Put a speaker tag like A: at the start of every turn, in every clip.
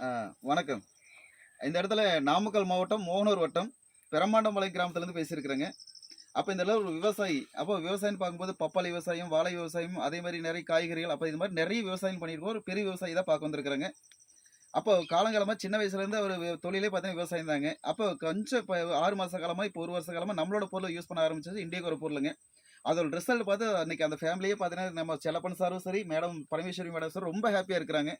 A: ஆ, வணக்கம். இந்த இடத்துல நாமக்கல் மாவட்டம் மோகனூர் வட்டம் பெரமாண்டமலை கிராமத்துலேருந்து பேசியிருக்கிறேங்க. அப்போ இந்த இடத்துல ஒரு விவசாயி அப்போ விவசாயம்னு பார்க்கும்போது பப்பாளி விவசாயம் வாழை விவசாயம் அதே மாதிரி நிறைய காய்கறிகள் அப்போ இது மாதிரி நிறைய விவசாயம் பண்ணியிருக்கோம். ஒரு பெரிய விவசாயி தான் பார்க்க வந்திருக்கிறேங்க. அப்போ காலங்காலமாக சின்ன வயசுலேருந்து அவர் தொழிலே பார்த்தீங்கன்னா விவசாயம் தாங்க. அப்போ கொஞ்சம் இப்போ ஆறு மாத காலமாக இப்போ ஒரு வருஷ காலமாக நம்மளோட பொருளை யூஸ் பண்ண ஆரம்பிச்சது இந்தியாவுக்கு ஒரு பொருளுங்க. அதோட ரிசல்ட் பார்த்து அன்னைக்கு அந்த ஃபேமிலியே பார்த்தீங்கன்னா நம்ம செல்லப்பன் சாரும் சரி மேடம் பரமேஸ்வரி மேடம் சார் ரொம்ப ஹாப்பியாக இருக்கிறாங்க.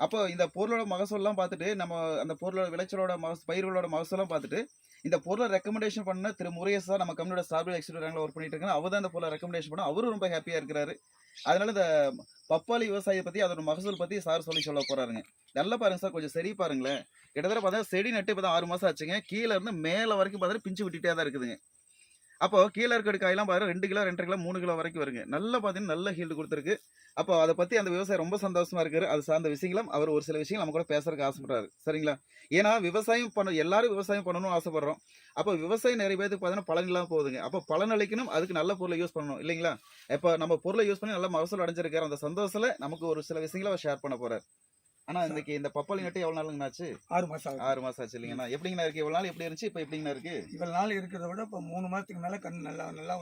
A: அப்போ இந்த பொருளோட மகசூல்லாம் பார்த்துட்டு நம்ம அந்த பொருளோட விளைச்சலோட மகசு பயிர்களோட மகசூலாம் பார்த்துட்டு இந்த பொருளை ரெக்கமெண்டேஷன் பண்ண திரு முருகேஷ் சார் நம்ம கம்பெனியோட சார்பில் எக்ஸிக்யூட்டிவ் ரேங்கில் ஒர்க் பண்ணிட்டு இருக்காங்க அவர் தான் இந்த பொருளை ரெக்கமெண்டேஷன் பண்ண அவரும் ரொம்ப ஹாப்பியாக இருக்கிறாரு. அதனால இந்த பப்பாளி விவசாயியை பற்றி அதோட மகசூல் பற்றி சார் சொல்லி சொல்ல போகிறாருங்க நல்லா பாருங்க சார் கொஞ்சம் சரி பாருங்களேன். கிட்டத்தட்ட பார்த்தா செடி நட்டு இப்போ தான் ஆறு மாதம் ஆச்சுங்க. கீழே இருந்து மேலே வரைக்கும் பார்த்தா பிஞ்சு விட்டுட்டே தான் இருக்குதுங்க. அப்போ கீழே இருக்கிற காயெல்லாம் பாரு ரெண்டு கிலோ ரெண்டரை கிலோ மூணு கிலோ வரைக்கும் வருங்க. நல்லா பார்த்தீங்கன்னா நல்ல ஹீல்டு கொடுத்துருக்கு. அப்போ அதை பற்றி அந்த விவசாயி ரொம்ப சந்தோஷமா இருக்காரு. அது சார்ந்த விஷயங்களும் அவர் ஒரு சில விஷயங்கள் நம்ம கூட பேசுறதுக்கு ஆசைப்படுறாரு. சரிங்களா? ஏன்னா விவசாயம் பண்ண எல்லாரும் விவசாயம் பண்ணணும்னு ஆசைப்படுறோம். அப்போ விவசாயம் நிறைய பேருக்கு பார்த்தீங்கன்னா பலன் போகுதுங்க. அப்போ பலன் அளிக்கணும் அதுக்கு நல்ல பொருளை யூஸ் பண்ணணும். இல்லைங்களா? இப்போ நம்ம பொருளை யூஸ் பண்ணி நல்ல மகசூல் அடைஞ்சிருக்காரு. அந்த சந்தோஷத்துல நமக்கு ஒரு சில விஷயங்களை அவர் ஷேர் பண்ண போறாரு. ஆனா இன்னைக்கு இந்த பப்பாளி நட்டு எவ்வளவு நாளுங்கண்ணா ஆச்சு
B: ஆறு மாசம்
A: ஆறு மாசம் ஆச்சு இல்லைங்கண்ணா எப்படிங்கண்ணா இருக்கு? எவ்வளவு நாள் எப்படி இருந்துச்சு? இப்போ எப்படிங்கண்ணா இருக்கு?
B: இவ்வளவு நாள் இருக்கிறத விட இப்போ மூணு மாசத்துக்கு மேல கண் நல்லா நல்லா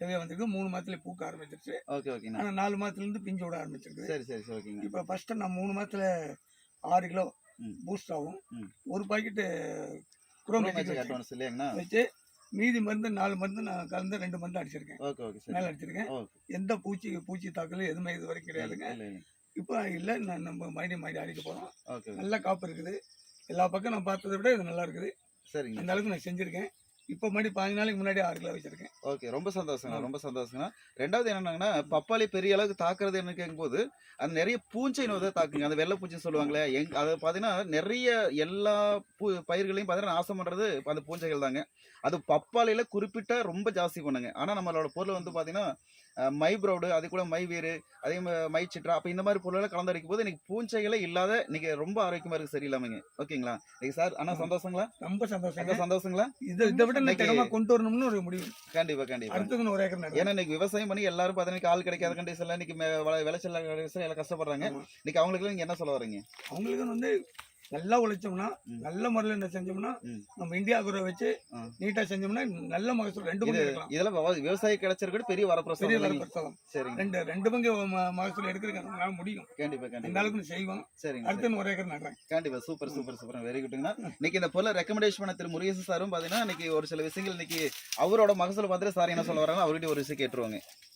B: ஹெவியா வந்திருக்கு. மூணு மாசத்துல பூக்க ஆரம்பிச்சிருச்சு.
A: ஓகே ஓகேண்ணா
B: ஆனா நாலு மாசத்துல இருந்து பிஞ்சு விட ஆரம்பிச்சிருக்கு
A: சரி சரி சரி ஓகேங்க
B: இப்போ ஃபர்ஸ்ட் நான் மூணு மாசத்துல ஆறு கிலோ. பூஸ்ட் ஆகும். ஒரு பாக்கெட்டு குரோமேட்டிக்
A: அட்வான்ஸ் இல்லையாங்கண்ணா?
B: வச்சு மீதி மருந்து நாலு மருந்து நான் கலந்து ரெண்டு மருந்து அடிச்சிருக்கேன்.
A: ஓகே ஓகே
B: மேல அடிச்சிருக்கேன்.
A: ஓகே.
B: எந்த பூச்சி பூச்சி தாக்கல் எதுவுமே இது வரைக்கும் கிடையாதுங்க. இப்போ இல்லை நான் நம்ம மறுபடியும் மறுபடியும் அடிக்க போறோம்.
A: ஓகே
B: நல்ல காப்பு இருக்குது. எல்லா பக்கம் நான் பார்த்ததை விட இது நல்லா இருக்குது.
A: சரிங்க.
B: அந்த அளவுக்கு நான் செஞ்சிருக்கேன். இப்போ மறுபடியும் பதினஞ்சு நாளைக்கு முன்னாடி ஆறு கிலோ வச்சிருக்கேன்.
A: ஓகே ரொம்ப சந்தோஷங்க. ரொம்ப சந்தோஷங்க. ரெண்டாவது என்னன்னாங்கன்னா பப்பாளி பெரிய அளவுக்கு தாக்குறது என்ன கேட்கும்போது அது நிறைய பூஞ்சை நோய் தான் தாக்குங்க. அந்த வெள்ளை பூச்சி சொல்லுவாங்களே எங் அதை பார்த்தீங்கன்னா நிறைய எல்லா பூ பயிர்களையும் பார்த்தீங்கன்னா நாசம் பண்ணுறது அந்த பூஞ்சைகள் தாங்க. அது பப்பாளியில குறிப்பிட்ட ரொம்ப ஜாஸ்தி பண்ணுங்க ஆனால் நம்மளோட பொருள் வந்து பார்த்தீங்கன்னா மை ப்ரௌடு அது கூட மை வேறு அதே மாதிரி மை சிட்ரா அப்போ இந்த மாதிரி பொருளெல்லாம் கலந்தடிக்கும் போது இன்னைக்கு பூஞ்சைகளே இல்லாத இன்னைக்கு ரொம்ப ஆரோக்கியமா இருக்கு சரியில்லாமங்க ஓகேங்களா? இன்னைக்கு சார் அண்ணா சந்தோஷங்களா?
B: ரொம்ப சந்தோஷம்
A: சந்தோஷங்களா?
B: இதை இதை விட
A: இன்னைக்கு-
B: கொண்டு வரணும்னு ஒரு முடிவு.
A: கண்டிப்பா கண்டிப்பா.
B: அடுத்தது ஒரு ஏக்கர்
A: ஏன்னா இன்னைக்கு விவசாயம் பண்ணி எல்லாரும் பார்த்தீங்கன்னா ஆள் கிடைக்காத கண்டிஷன்ல இன்னைக்கு விளைச்சல் கண்டிஷன்ல எல்லாம் கஷ்டப்படுறாங்க. இன்னைக்கு அவங்களுக்கு நீங்க என்ன சொல்ல வரீங்க?
B: அவங்களுக்கு வந்து நல்லா உழைச்சோம்னா. நல்ல முறையில் என்ன செஞ்சோம்னா. நம்ம இந்தியா குறை வச்சு. நீட்டா செஞ்சோம்னா நல்ல மகசூல் ரெண்டு பங்கு எடுக்கலாம்.
A: இதெல்லாம் விவ- விவசாயி கிடைச்சிருக்கிறது பெரிய
B: பெரிய
A: வரப்பிரசாதம். இல்லைங்க?
B: வரப்பிரசாதம்.
A: சரிங்க.
B: ரெண்டு ரெண்டு பங்கு மகசூல் எடுக்கிறதுக்கு நம்மளால முடியும்.
A: கண்டிப்பா கண்டிப்பா.
B: அளவுக்கு செய்வோம்.
A: சரி.
B: அடுத்து ஒரு ஏக்கர் நடுறேன்.
A: கண்டிப்பா சூப்பர் சூப்பர் சூப்பர். வெரி குட்ங்கண்ணா இன்னைக்கு இந்த பொருளை ரெக்கமெண்டேஷன் பண்ண திரு முருகேசன் சாரும் பாத்தீங்கன்னா இன்னைக்கு ஒரு சில விஷயங்கள் இன்னைக்கு அவரோட மகசூல் பார்த்துட்டு சார் என்ன சொல்ல வராங்க அவர்கிட்ட ஒரு விஷயம் கேட்டுருவாங்க.